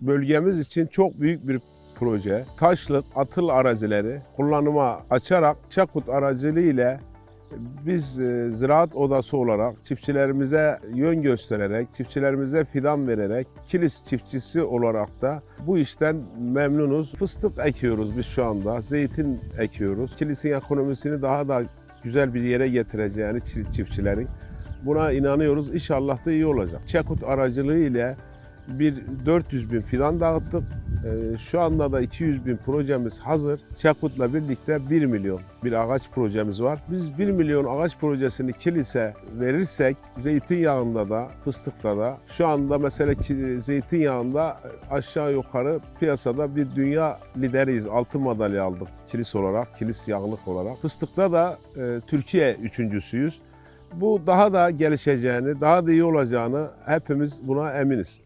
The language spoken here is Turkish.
bölgemiz için çok büyük bir proje. Taşlık atıl arazileri kullanıma açarak Çakut aracılığıyla biz e, ziraat odası olarak çiftçilerimize yön göstererek, çiftçilerimize fidan vererek, kilis çiftçisi olarak da bu işten memnunuz. Fıstık ekiyoruz biz şu anda, zeytin ekiyoruz. Kilisin ekonomisini daha da güzel bir yere getireceğini çi- çiftçilerin. Buna inanıyoruz. İnşallah da iyi olacak. Çakut aracılığı ile bir 400 bin fidan dağıttık. Ee, Şu anda da 200 bin projemiz hazır. Çakut'la birlikte 1 milyon bir ağaç projemiz var. Biz 1 milyon ağaç projesini kilise verirsek zeytinyağında da fıstıkta da şu anda mesela zeytinyağında aşağı yukarı piyasada bir dünya lideriyiz. Altın madalya aldık kilis olarak, kilis yağlık olarak. Fıstıkta da e, Türkiye üçüncüsüyüz. Bu daha da gelişeceğini, daha da iyi olacağını hepimiz buna eminiz.